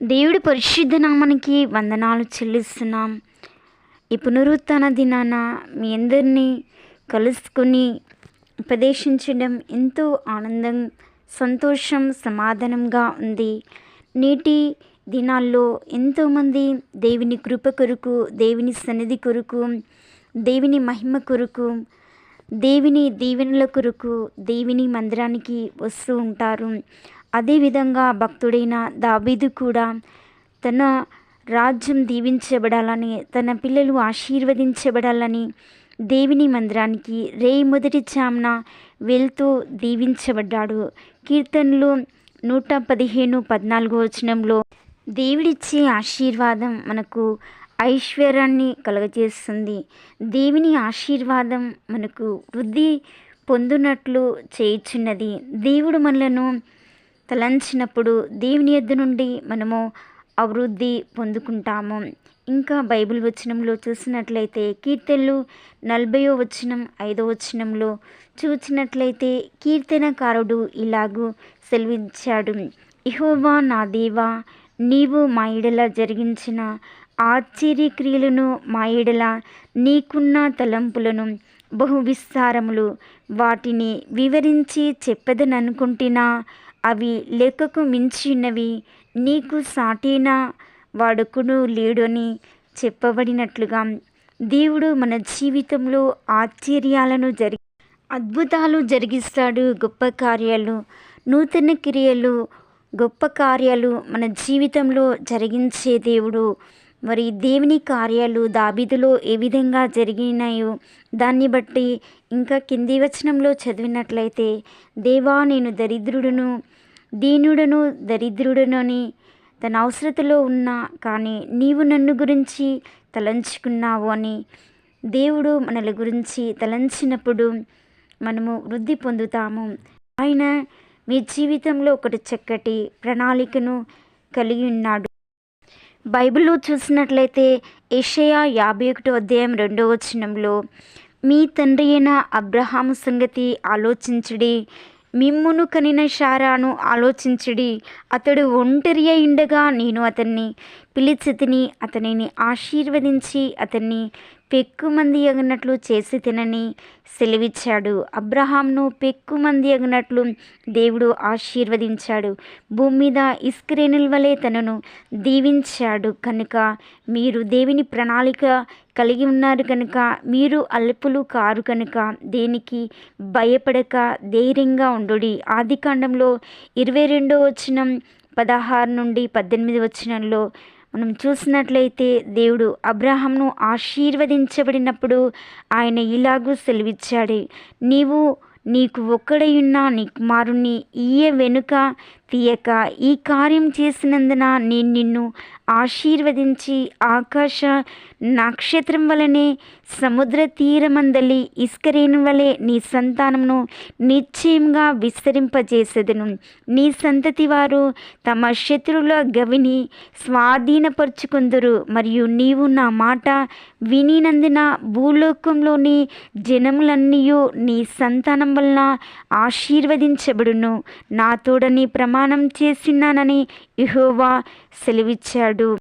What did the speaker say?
దేవుడి పరిశుద్ధ నామానికి వందనాలు చెల్లిస్తున్నాం. ఈ పునరుత్న దినాన మీ అందరినీ కలుసుకొని ఉపదేశించడం ఎంతో ఆనందం సంతోషం సమాధానంగా ఉంది. నేటి దినాల్లో ఎంతోమంది దేవుని కృప కొరకు దేవుని సన్నిధి కొరకు దేవుని మహిమ కొరకు దేవుని దీవెనల కొరకు దేవుని మందిరానికి వస్తూ ఉంటారు. అదేవిధంగా భక్తుడైన దాబీదు కూడా తన రాజ్యం దీవించబడాలని తన పిల్లలు ఆశీర్వదించబడాలని దేవుని మందిరానికి రే మొదటి చామ్న వెళ్తూ దీవించబడ్డాడు. కీర్తనలు నూట పదిహేను పద్నాలుగో వచనంలో దేవుడిచ్చే ఆశీర్వాదం మనకు ఐశ్వర్యాన్ని కలుగజేస్తుంది. దేవుని ఆశీర్వాదం మనకు వృద్ధి పొందునట్లు చేయుచున్నది. దేవుడు మనలను తలంచినప్పుడు దేవుని యొద్ద నుండి మనము అభివృద్ధి పొందుకుంటాము. ఇంకా బైబిల్ వచనంలో చూసినట్లయితే కీర్తనలు నలభయో వచనం ఐదో వచనంలో చూసినట్లయితే కీర్తనకారుడు ఇలాగూ సెలవించాడు ఇహోవా నా దేవా నీవు మా ఎడల జరిగించిన ఆశ్చర్య క్రియలను మా ఎడల నీకున్న తలంపులను బహు విస్తారములు వాటిని వివరించి చెప్పదననుకుంటున్నా అవి లెక్కకు మించినవి. నీకు సాటిన వాడుకును లేడని చెప్పబడినట్లుగా దేవుడు మన జీవితంలో ఆశ్చర్యాలను జరిగి అద్భుతాలు జరిగిస్తాడు. గొప్ప కార్యాలు నూతన క్రియలు గొప్ప కార్యాలు మన జీవితంలో జరిగించే దేవుడు. మరి దేవుని కార్యాలు దాబిదులో ఏ విధంగా జరిగినాయో దాన్ని బట్టి ఇంకా కింది వచనంలో చదివినట్లయితే దేవా నేను దరిద్రుడును దీనుడును దరిద్రుడనని తన అవసరతలో ఉన్నా కానీ నీవు నన్ను గురించి తలంచుకున్నావు అని దేవుడు మనల గురించి తలంచినప్పుడు మనము వృద్ధి పొందుతాము. ఆయన మీ జీవితంలో ఒకటి చక్కటి ప్రణాళికను కలిగి ఉన్నాడు. బైబిల్లో చూసినట్లయితే ఏషయా యాభై ఒకటో అధ్యాయం రెండో వచనంలో మీ తండ్రి అయిన అబ్రహాము సంగతి ఆలోచించుడి. మిమ్మును కనిన శారాను ఆలోచించిడి. అతడు ఒంటరి ఉండగా నేను అతన్ని పిలిచితిని అతనిని ఆశీర్వదించి అతన్ని పెక్కుమంది ఎగినట్లు చేసి తినని సెలవిచ్చాడు. అబ్రహాంను పెక్కుమంది ఎగినట్లు దేవుడు ఆశీర్వదించాడు. భూమి మీద ఇస్క్రేనుల వలె తనను దీవించాడు కనుక మీరు దేవుని ప్రణాళిక కలిగి ఉన్నారు కనుక మీరు అల్పులు కారు కనుక దేనికి భయపడక ధైర్యంగా ఉండు ఆది కాండంలో ఇరవై రెండో వచ్చినం పదహారు నుండి పద్దెనిమిది వచనంలో మనం చూసినట్లయితే దేవుడు అబ్రహాంను ఆశీర్వదించబడినప్పుడు ఆయన ఇలాగూ సెలవిచ్చాడు నీవు నీకు ఒక్కడయున్న నీ కుమారుణ్ణి ఈయ వెనుక తీయక ఈ కార్యం చేసినందున నేను నిన్ను ఆశీర్వదించి ఆకాశ నక్షత్రం వలనే సముద్ర తీరమందలి ఇస్కరేణు వలె నీ సంతానమును నిశ్చయంగా విస్తరింపజేసేదను. నీ సంతతి వారు తమ శత్రువుల గవిని స్వాధీనపరుచుకుందరు. మరియు నీవు నా మాట వినినందున భూలోకంలోని జనములన్నీ నీ సంతానం వలన ఆశీర్వదించబడును. నా తోడని ప్రమాణం చేసినానని యహోవా సెలవిచ్చాడు.